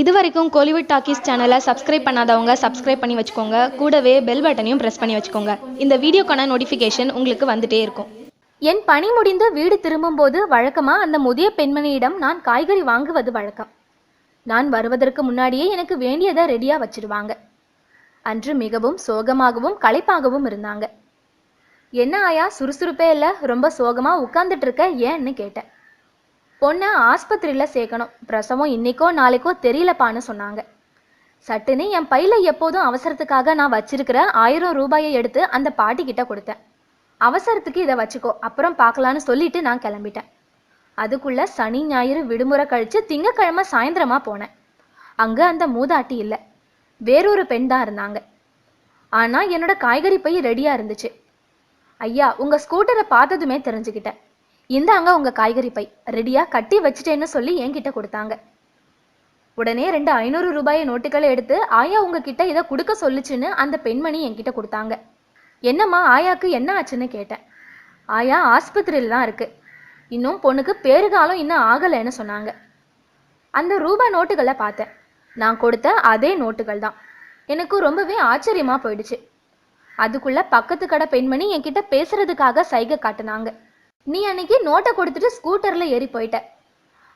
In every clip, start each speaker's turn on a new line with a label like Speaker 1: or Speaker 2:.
Speaker 1: இது வரைக்கும் கோலிவுட் டாக்கீஸ் சேனலை சப்ஸ்கிரைப் பண்ணாதவங்க சப்ஸ்கிரைப் பண்ணி வச்சுக்கோங்க. கூடவே பெல் பட்டனையும் ப்ரெஸ் பண்ணி வச்சுக்கோங்க. இந்த வீடியோக்கான நோட்டிஃபிகேஷன் உங்களுக்கு வந்துட்டே இருக்கும்.
Speaker 2: என் பணி முடிந்து வீடு திரும்பும்போது வழக்கமாக அந்த முதிய பெண்மணியிடம் நான் காய்கறி வாங்குவது வழக்கம். நான் வருவதற்கு முன்னாடியே எனக்கு வேண்டியதை ரெடியாக வச்சிருவாங்க. அன்று மிகவும் சோகமாகவும் களைப்பாகவும் இருந்தாங்க. என்ன ஆயா சுறுசுறுப்பே இல்லை? ரொம்ப சோகமாக உட்கார்ந்துட்டு இருக்க ஏன்னு கேட்டேன். பொண்ணை ஆஸ்பத்திரியில் சேர்க்கணும். பிரசவம் இன்னைக்கோ நாளைக்கோ தெரியலப்பான்னு சொன்னாங்க. சட்டுன்னு என் பையில எப்போதும் அவசரத்துக்காக நான் வச்சிருக்கிற ஆயிரம் ரூபாயை எடுத்து அந்த பாட்டி கிட்ட கொடுத்தேன். அவசரத்துக்கு இதை வச்சுக்கோ அப்புறம் பார்க்கலான்னு சொல்லிட்டு நான் கிளம்பிட்டேன். அதுக்குள்ள சனி ஞாயிறு விடுமுறை கழிச்சு திங்கக்கிழமை சாயந்தரமா போனேன். அங்க அந்த மூதாட்டி இல்லை. வேறொரு பெண் தான் இருந்தாங்க. ஆனா என்னோட காய்கறி பை ரெடியா இருந்துச்சு. ஐயா உங்க ஸ்கூட்டரை பார்த்ததுமே தெரிஞ்சுக்கிட்டேன். இந்தாங்க உங்க காய்கறி பை. ரெடியா? கட்டி வச்சுட்டேன்னு சொல்லி என்கிட்ட கொடுத்தாங்க. உடனே ரெண்டு ஐநூறு ரூபாய் நோட்டுகளை எடுத்து ஆயா உங்ககிட்ட இதை கொடுக்க சொல்லுச்சுன்னு அந்த பெண்மணி என்கிட்ட கொடுத்தாங்க. என்னம்மா ஆயாக்கு என்ன ஆச்சுன்னு கேட்டேன். ஆயா ஆஸ்பத்திரியில் தான் இருக்கு. இன்னும் பொண்ணுக்கு பேருகாலம் இன்னும் ஆகலைன்னு சொன்னாங்க. அந்த ரூபாய் நோட்டுகளை பார்த்தேன். நான் கொடுத்த அதே நோட்டுகள் தான். எனக்கு ரொம்பவே ஆச்சரியமா போயிடுச்சு. அதுக்குள்ள பக்கத்து கடை பெண்மணி என்கிட்ட பேசுறதுக்காக சைகை காட்டினாங்க. நீ அன்னைக்கு நோட்டை கொடுத்துட்டு ஸ்கூட்டர்ல ஏறி போயிட்ட.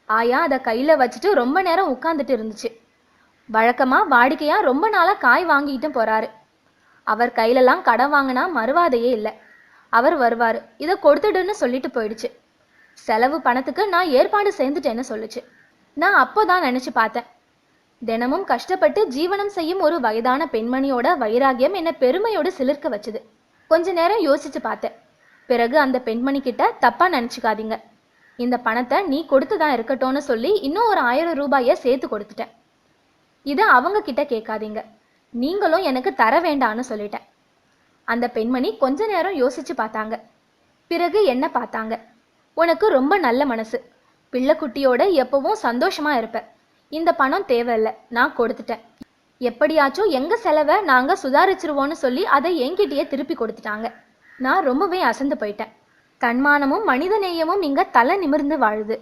Speaker 2: ஆயா அதை கையில வச்சுட்டு ரொம்ப நேரம் உட்காந்துட்டு இருந்துச்சு. வழக்கமா வாடிக்கையா ரொம்ப நாளா காய் வாங்கிட்டு போறாரு. அவர் கையிலலாம் கடன் வாங்கினா மறுவாதையே இல்லை. அவர் வருவாரு. இதை கொடுத்துடுன்னு சொல்லிட்டு போயிடுச்சு. செலவு பணத்துக்கு நான் ஏற்பாடு சேர்ந்துட்டேன்னு சொல்லுச்சு. நான் அப்போ தான் நினைச்சு பார்த்தேன். தினமும் கஷ்டப்பட்டு ஜீவனம் செய்யும் ஒரு வயதான பெண்மணியோட வைராகியம் என்னை பெருமையோடு சிலிர்க்க வச்சுது. கொஞ்ச நேரம் யோசிச்சு பார்த்தேன். பிறகு அந்த பெண்மணி கிட்ட தப்பா நினைச்சுக்காதீங்க. இந்த பணத்தை நீ கொடுத்துதான் இருக்கட்டும்னு சொல்லி இன்னும் ஒரு ஆயிரம் ரூபாயை சேர்த்து கொடுத்துட்டேன். இதை அவங்க கிட்ட கேட்காதீங்க. நீங்களும் எனக்கு தர வேண்டான்னு சொல்லிட்டேன். அந்த பெண்மணி கொஞ்ச நேரம் யோசிச்சு பார்த்தாங்க. பிறகு என்ன பார்த்தாங்க? உனக்கு ரொம்ப நல்ல மனசு. பிள்ளைக்குட்டியோட எப்பவும் சந்தோஷமா இருப்ப. இந்த பணம் தேவையில்ல நான் கொடுத்துட்டேன். எப்படியாச்சும் எங்க செலவை நாங்க சுதாரிச்சிருவோம்னு சொல்லி அதை என்கிட்டயே திருப்பி கொடுத்துட்டாங்க. நான் ரொம்பவே அசந்து போயிட்டேன். தன்மானமும் மனிதநேயமும் இங்கே தலை நிமிர்ந்து வாழுது.